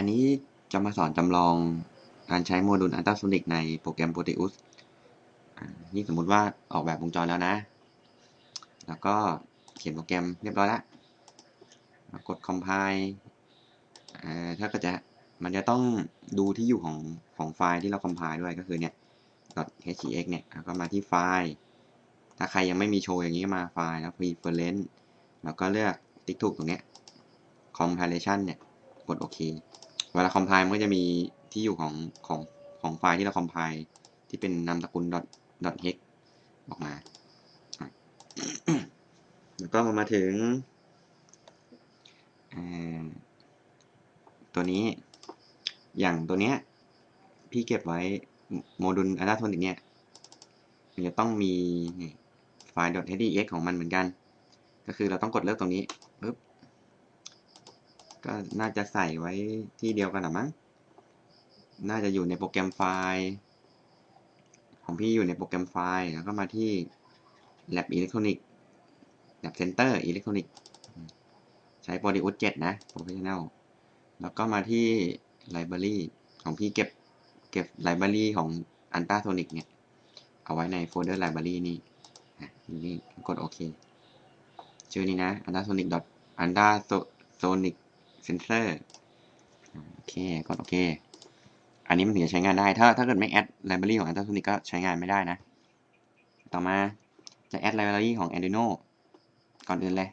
อันนี้จะมาสอนจำลองการใช้โมดูลอัลตราโซนิกในโปรแกรม Proteus อ่านี่สมมุติว่าออกแบบวงจรแล้วนะ แล้วก็เขียนโปรแกรมเรียบร้อยแล้ว กด compile ถ้าก็จะมันจะต้องดูที่อยู่ของของไฟล์ที่เรา compile ด้วยก็คือเนี่ย .hx เนี่ยแล้วก็มาที่ไฟล์ ถ้าใครยังไม่มีโชว์อย่างนี้มาไฟล์แล้ว preference แล้วก็เลือกติ๊กถูกตรงเนี้ย compilation เนี่ย กดโอเค เวลา compile มันก็จะมีที่อยู่ของของของไฟล์ที่เรา compile ที่เป็นนามสกุล dot hex ออกมา แล้วก็มาถึง ตัวนี้ อย่างตัวเนี้ย พี่เก็บไว้โมดูลอัลตราโทนิกเนี่ยมันจะต้องมีไฟล์ .hdx ของมันเหมือนกัน ก็คือเราต้องกดเลือกตรงนี้ปึ๊บ ก็น่าจะใส่ไว้ที่เดียวกันหรือมั้ง น่าจะอยู่ในโปรแกรมไฟล์ ของพี่อยู่ในโปรแกรมไฟล์ แล้วก็มาที่ Lab Electronic Lab Center Electronic ใช้ Proteus 7 นะ Professional แล้วก็มาที่ Library ของพี่เก็บเก็บ Library ของ Ultrasonic เนี่ย เอาไว้ในโฟลเดอร์ Library นี่นี่กดโอเค ชื่อนี้นะ ultrasonic dot ultrasonic sensor โอเคกดโอเค อันนี้มันถึงจะใช้งานได้ ถ้าถ้าเกิดไม่แอด library ของ ultrasonic ก็ใช้งานไม่ได้นะ ต่อมาจะแอด library ของ Arduino ก่อนอื่นเลย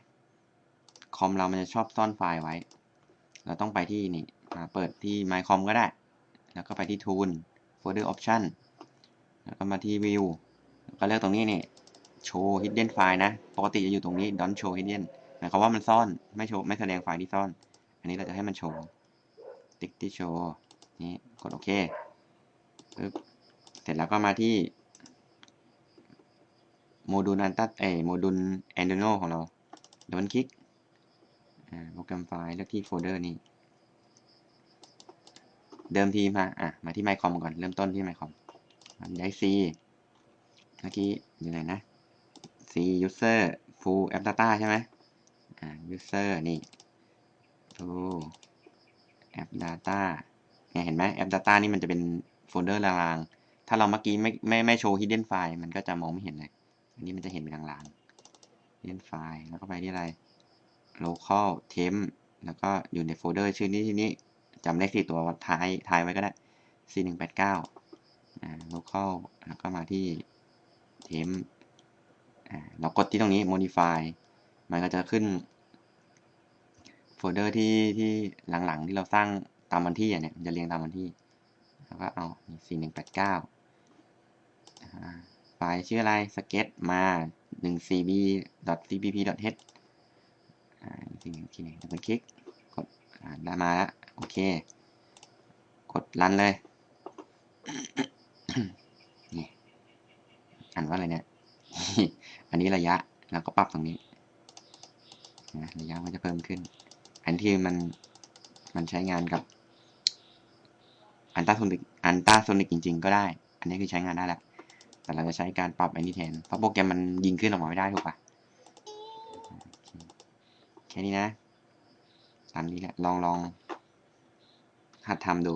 คอมเรามันจะชอบซ่อนไฟล์ไว้ เราต้องไปที่นี่มาเปิดที่ mycom ก็ได้ แล้วก็ไปที่ tool folder option แล้วก็มาที่ view แล้วก็เลือกตรงนี้นี่ show hidden file นะ ปกติจะอยู่ตรงนี้ don't show hidden หมายความว่ามันซ่อน ไม่โชว์ ไม่แสดงไฟล์ที่ซ่อน นนี้เราจะให้มันโชว์ติ๊กที่โชว์นี่กดโอเคปึ๊บเสร็จแล้วก็มาที่โมดูลอันตัดเอโมดูล Arduino ของเราดับเบิลคลิกโปรแกรมไฟล์เลือกที่โฟลเดอร์นี้ เดิมทีมาอะมาที่ mycom ก่อน เริ่มต้นที่ mycom ได้ C เมื่อกี้อยู่ไหนนะ C user full app data ใช่ไหมอ่า user นี่ full app data เนี่ยเห็นไหม app data นี่มันจะเป็นโฟลเดอร์ลางๆ ถ้าเราเมื่อกี้ไม่ไม่ไม่โชว์ hidden file มันก็จะมองไม่เห็นเลย อันนี้มันจะเห็นเป็นลางๆ hidden file แล้วก็ไปที่อะไร local temp แล้วก็อยู่ในโฟลเดอร์ชื่อนี้ที่นี้จำเลขสี่ตัวท้ายท้ายไว้ก็ได้ c หนึ่งแปดเก้าอ่า local แล้วก็มาที่ temp อ่าเรากดที่ตรงนี้ modify มันก็จะขึ้น โฟลเดอร์ที่ที่หลังๆ ที่เราสร้างตามวันที่อะเนี่ยมันจะเรียงตามวันที่ แล้วก็เอาสี่หนึ่งแปดเก้าไฟล์ชื่ออะไร sketch มาหนึ่ง cb cpp h อ่าทีหนึ่งทีหนึ่งดับเบิลคลิก กดอ่าได้มาแล้ว โอเค กดรันเลย นี่อ่านว่าอะไรเนี่ย อันนี้ระยะ แล้วก็ปรับตรงนี้ ระยะมันจะเพิ่มขึ้น นที่มันมันใช้งานกับอันต้าโซนิกอันต้าโซนิกจริง ๆ ก็ได้ อันนี้คือใช้งานได้แหละ แต่เราจะใช้การปรับไอ้นี่แทน เพราะโปรแกรมมันยิงขึ้นออกมาไม่ได้ถูกปะแค่นี้นะ ตามนี้แหละ ลองลองหัดทำดู